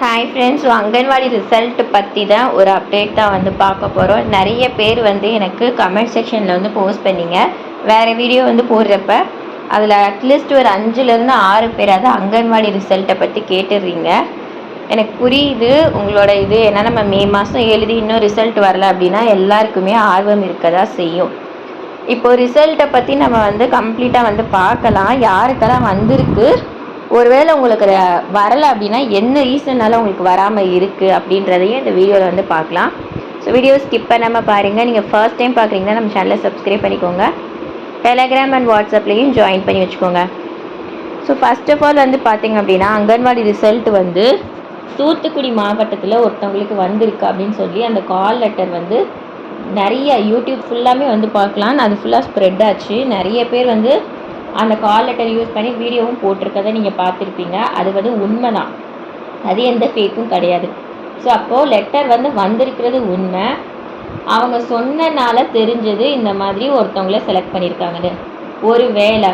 Hi friends anganwadi result பற்றி தான் ஒரு அப்டேட் தான் வந்து பார்க்க போகிறோம் நிறைய பேர் வந்து எனக்கு கமெண்ட் செக்ஷனில் வந்து போஸ்ட் பண்ணீங்க. வேறு வீடியோ வந்து போடுறப்ப அதில் அட்லீஸ்ட் ஒரு அஞ்சுலேருந்து ஆறு பேராவது அங்கன்வாடி ரிசல்ட்டை பற்றி கேட்டுடுறீங்க எனக்கு புரியுது உங்களோட இது ஏன்னா நம்ம மே மாதம் எழுதி இன்னும் ரிசல்ட் வரல அப்படின்னா எல்லாருக்குமே ஆர்வம் இருக்க தான் செய்யும். இப்போது ரிசல்ட்டை பற்றி நம்ம வந்து கம்ப்ளீட்டாக வந்து பார்க்கலாம். யாருக்கெல்லாம் வந்திருக்கு? ஒருவேளை உங்களுக்கு வரலை அப்படின்னா என்ன ரீசன்னால உங்களுக்கு வராமல் இருக்குது அப்படின்றதையும் இந்த வீடியோவில் வந்து பார்க்கலாம். ஸோ வீடியோ ஸ்கிப் பண்ணாமல் பாருங்கள் நீங்கள் ஃபர்ஸ்ட் டைம் பார்க்குறீங்கன்னா நம்ம சேனலை சப்ஸ்கிரைப் பண்ணிக்கோங்க. டெலகிராம் அண்ட் வாட்ஸ்அப்லேயும் ஜாயின் பண்ணி வச்சுக்கோங்க. ஸோ ஃபர்ஸ்ட் ஆஃப் ஆல் வந்து பார்த்தீங்க அப்படின்னா அங்கன்வாடி ரிசல்ட் வந்து தூத்துக்குடி மாவட்டத்தில் ஒருத்தவங்களுக்கு வந்திருக்கு அப்படின்னு சொல்லி அந்த கால் லெட்டர் வந்து நிறைய யூடியூப் ஃபுல்லாமே வந்து பார்க்கலாம். அது ஃபுல்லாக ஸ்ப்ரெட் ஆச்சு. நிறைய பேர் வந்து அந்த கால் லெட்டர் யூஸ் பண்ணி வீடியோவும் போட்டிருக்கதை நீங்கள் பார்த்துருப்பீங்க. அது வந்து உண்மை தான் அது எந்த ஃபேக்கும் கிடையாது. ஸோ அப்போது லெட்டர் வந்து வந்திருக்கிறது உண்மை. அவங்க சொன்னனால தெரிஞ்சது இந்த மாதிரி ஒருத்தவங்கள செலக்ட் பண்ணியிருக்காங்கன்னு ஒரு வேளை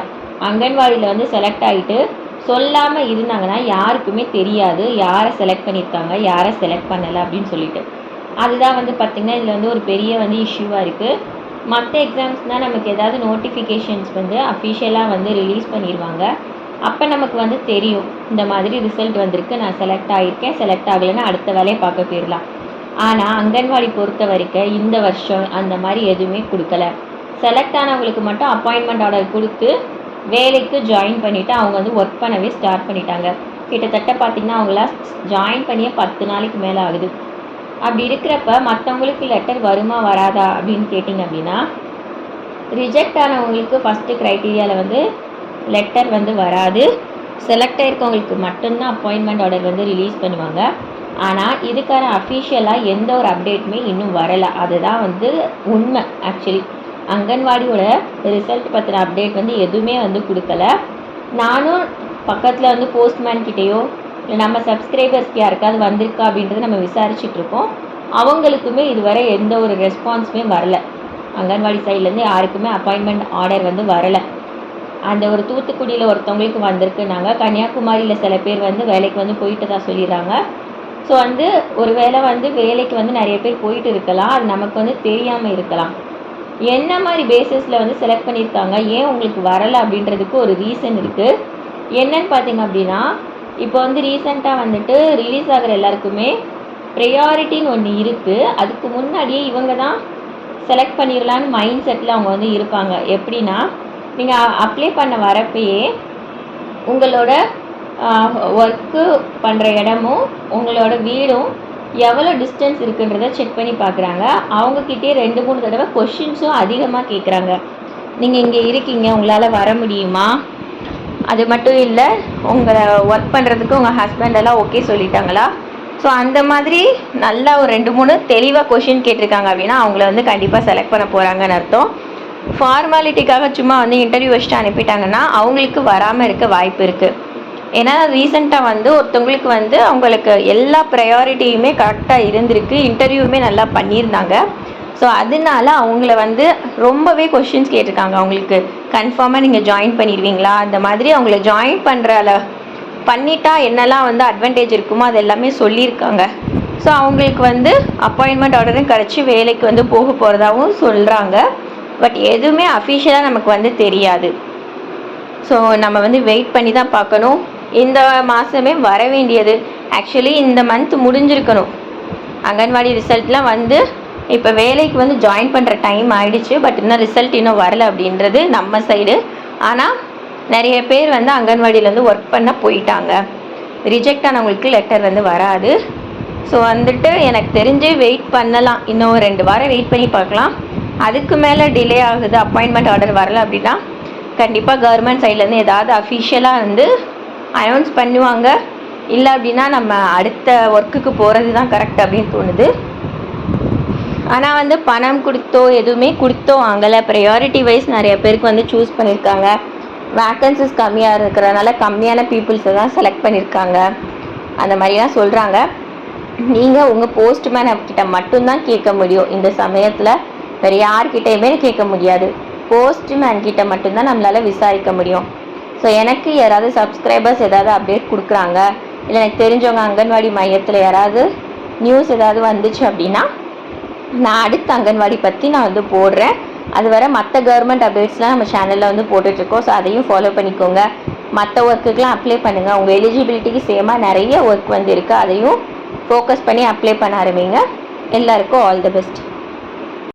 அங்கன்வாடியில் வந்து செலக்ட் ஆகிட்டு சொல்லாமல் இருந்தாங்கன்னா யாருக்குமே தெரியாது. யாரை செலக்ட் பண்ணியிருக்காங்க யாரை செலக்ட் பண்ணலை அப்படின்னு சொல்லிட்டு. அதுதான் வந்து பார்த்திங்கன்னா இதில் வந்து ஒரு பெரிய வந்து இஷ்யூவாக இருக்குது மற்ற எக்ஸாம்ஸ்னால் நமக்கு ஏதாவது நோட்டிஃபிகேஷன்ஸ் வந்து அஃபிஷியலாக வந்து ரிலீஸ் பண்ணிடுவாங்க அப்போ நமக்கு வந்து தெரியும். இந்த மாதிரி ரிசல்ட் வந்திருக்கு நான் செலக்ட் ஆகியிருக்கேன் செலக்ட் ஆகலைன்னா அடுத்த வேலையை பார்க்க போயிடலாம். ஆனால் அங்கன்வாடி பொறுத்த வரைக்கும் இந்த வருஷம் அந்த மாதிரி எதுவுமே கொடுக்கல. செலக்ட் ஆனவங்களுக்கு மட்டும் அப்பாயின்மெண்ட் ஆர்டர் கொடுத்து வேலைக்கு ஜாயின் பண்ணிவிட்டு அவங்க வந்து ஒர்க் பண்ணவே ஸ்டார்ட் பண்ணிட்டாங்க. கிட்டத்தட்ட பார்த்திங்கன்னா அவங்களாம் ஜாயின் பண்ணியே பத்து நாளைக்கு மேலே ஆகுது. அப்படி இருக்கிறப்ப மற்றவங்களுக்கு லெட்டர் வருமா வராதா அப்படின்னு கேட்டிங்க அப்படின்னா ரிஜெக்ட் ஆனவங்களுக்கு ஃபஸ்ட்டு க்ரைட்டீரியாவில் வந்து லெட்டர் வந்து வராது. செலக்ட் ஆகிருக்கவங்களுக்கு மட்டும்தான் அப்பாயின்மெண்ட் ஆர்டர் வந்து ரிலீஸ் பண்ணுவாங்க. ஆனால் இதுக்கான அஃபிஷியலாக எந்த ஒரு அப்டேட்டுமே இன்னும் வரலை. அதுதான் வந்து உண்மை ஆக்சுவலி அங்கன்வாடியோட ரிசல்ட் பற்றின அப்டேட் வந்து எதுவுமே வந்து கொடுக்கல. நானும் பக்கத்தில் வந்து போஸ்ட்மேன் கிட்டேயோ நம்ம சப்ஸ்கிரைபர்ஸ்க்கு யாருக்காவது வந்திருக்கா அப்படின்றத நம்ம விசாரிச்சுட்ருக்கோம் அவங்களுக்குமே இதுவரை எந்த ஒரு ரெஸ்பான்ஸுமே வரல. அங்கன்வாடி சைட்லேருந்து யாருக்குமே அப்பாயின்மெண்ட் ஆர்டர் வந்து வரலை. அந்த ஒரு தூத்துக்குடியில் ஒருத்தவங்களுக்கு வந்திருக்குனாங்க கன்னியாகுமரியில் சில பேர் வந்து வேலைக்கு வந்து போயிட்டு தான் சொல்லிடுறாங்க. ஸோ வந்து ஒரு வேளை வந்து வேலைக்கு வந்து நிறைய பேர் போயிட்டு இருக்கலாம். அது நமக்கு வந்து தெரியாமல் இருக்கலாம். என்ன மாதிரி பேசிஸில் வந்து செலக்ட் பண்ணியிருக்காங்க? ஏன் உங்களுக்கு வரலை அப்படின்றதுக்கு ஒரு ரீசன் இருக்குது என்னன்னு பார்த்தீங்க அப்படின்னா இப்போ வந்து ரீசெண்டாக வந்துட்டு ரிலீஸ் ஆகிற எல்லாருக்குமே ப்ரையாரிட்டின்னு ஒன்று இருக்குது அதுக்கு முன்னாடியே இவங்க தான் செலக்ட் பண்ணிடலான்னு மைண்ட் செட்டில் அவங்க வந்து இருப்பாங்க. எப்படின்னா நீங்கள் அப்ளை பண்ண வரப்பயே உங்களோட ஒர்க்கு பண்ணுற இடமும் உங்களோட வீடும் எவ்வளோ டிஸ்டன்ஸ் இருக்குன்றத செக் பண்ணி பார்க்குறாங்க அவங்கக்கிட்டே ரெண்டு மூணு தடவை கொஷின்ஸும் அதிகமாக கேட்குறாங்க நீங்கள் இங்கே இருக்கீங்க உங்களால் வர முடியுமா? அது மட்டும் இல்லை உங்களை ஒர்க் பண்ணுறதுக்கு உங்கள் ஹஸ்பண்ட் எல்லாம் ஓகே சொல்லிட்டாங்களா? ஸோ அந்த மாதிரி நல்லா ஒரு ரெண்டு மூணு தெளிவாக கொஷின் கேட்டிருக்காங்க அப்படின்னா அவங்கள வந்து கண்டிப்பாக செலக்ட் பண்ண போகிறாங்கன்னு அர்த்தம். ஃபார்மாலிட்டிக்காக சும்மா வந்து இன்டர்வியூ வச்சுட்டு அனுப்பிட்டாங்கன்னா அவங்களுக்கு வராமல் இருக்க வாய்ப்பு இருக்குது ஏன்னா ரீசெண்டாக வந்து ஒருத்தவங்களுக்கு வந்து அவங்களுக்கு எல்லா ப்ரையாரிட்டியுமே கரெக்டாக இருந்திருக்கு. இன்டர்வியூமே நல்லா பண்ணியிருந்தாங்க. ஸோ அதனால அவங்கள வந்து ரொம்பவே கொஷின்ஸ் கேட்டிருக்காங்க. அவங்களுக்கு கன்ஃபார்மாக நீங்கள் ஜாயின் பண்ணிடுவீங்களா? அந்த மாதிரி அவங்கள ஜாயின் பண்ணுற பண்ணிட்டா என்னெல்லாம் வந்து அட்வான்டேஜ் இருக்குமோ அது எல்லாமே சொல்லியிருக்காங்க. ஸோ அவங்களுக்கு வந்து அப்பாயின்மெண்ட் ஆர்டரும் கிடச்சி வேலைக்கு வந்து போக போகிறதாவும் சொல்கிறாங்க பட் எதுவுமே அஃபிஷியலாக நமக்கு வந்து தெரியாது. ஸோ நம்ம வந்து வெயிட் பண்ணி தான் பார்க்கணும். இந்த மாதமே வர வேண்டியது. ஆக்சுவலி இந்த மந்த் முடிஞ்சிருக்கணும். அங்கன்வாடி ரிசல்ட்லாம் வந்து இப்போ வேலைக்கு வந்து ஜாயின் பண்ணுற டைம் ஆயிடுச்சு பட் இன்னும் ரிசல்ட் இன்னும் வரல அப்படின்றது நம்ம சைடு ஆனால் நிறைய பேர் வந்து அங்கன்வாடியிலேருந்து ஒர்க் பண்ண போயிட்டாங்க. ரிஜெக்ட் ஆனவங்களுக்கு லெட்டர் வந்து வராது. ஸோ வந்துட்டு எனக்கு தெரிஞ்சு வெயிட் பண்ணலாம். இன்னும் ஒரு ரெண்டு வாரம் வெயிட் பண்ணி பார்க்கலாம். அதுக்கு மேலே டிலே ஆகுது அப்பாயின்மெண்ட் ஆர்டர் வரல அப்படின்னா கண்டிப்பாக கவர்மெண்ட் சைட்லேருந்து ஏதாவது அஃபிஷியலாக வந்து அனௌன்ஸ் பண்ணுவாங்க. இல்லை அப்படின்னா நம்ம அடுத்த ஒர்க்குக்கு போகிறது தான் கரெக்ட் அப்படின்னு தோணுது. ஆனால் வந்து பணம் கொடுத்தோ எதுவுமே கொடுத்தோ வாங்கலை. ப்ரையாரிட்டி வைஸ் நிறைய பேருக்கு வந்து சூஸ் பண்ணியிருக்காங்க வேக்கன்சிஸ் கம்மியாக இருக்கிறனால கம்மியான பீப்புள்ஸை தான் செலக்ட் பண்ணியிருக்காங்க அந்த மாதிரிலாம் சொல்கிறாங்க நீங்கள் உங்கள் போஸ்ட்மேன் கிட்ட மட்டும்தான் கேட்க முடியும். இந்த சமயத்தில் வேறு யார்கிட்டையுமே கேட்க முடியாது. போஸ்ட்மேன் கிட்ட மட்டும்தான் நம்மளால் விசாரிக்க முடியும். ஸோ எனக்கு யாராவது சப்ஸ்கிரைபர்ஸ் ஏதாவது அப்டேட் கொடுக்குறாங்க. இல்லை எனக்கு தெரிஞ்சவங்க அங்கன்வாடி மையத்தில் யாராவது நியூஸ் ஏதாவது வந்துச்சு அப்படின்னா நான் அடுத்த அங்கன்வாடி பற்றி நான் வந்து போடுறேன். அது வர மற்ற கவர்மெண்ட் அப்டேட்ஸ்லாம் நம்ம சேனலில் வந்து போட்டுட்ருக்கோம். ஸோ அதையும் ஃபாலோ பண்ணிக்கோங்க. மற்ற ஒர்க்குக்கெலாம் அப்ளை பண்ணுங்கள் உங்கள் எலிஜிபிலிட்டிக்கு சேமாக நிறைய ஒர்க் வந்து இருக்குது அதையும் ஃபோக்கஸ் பண்ணி அப்ளை பண்ண ஆரம்பிங்க. எல்லாருக்கும் ஆல் தி பெஸ்ட்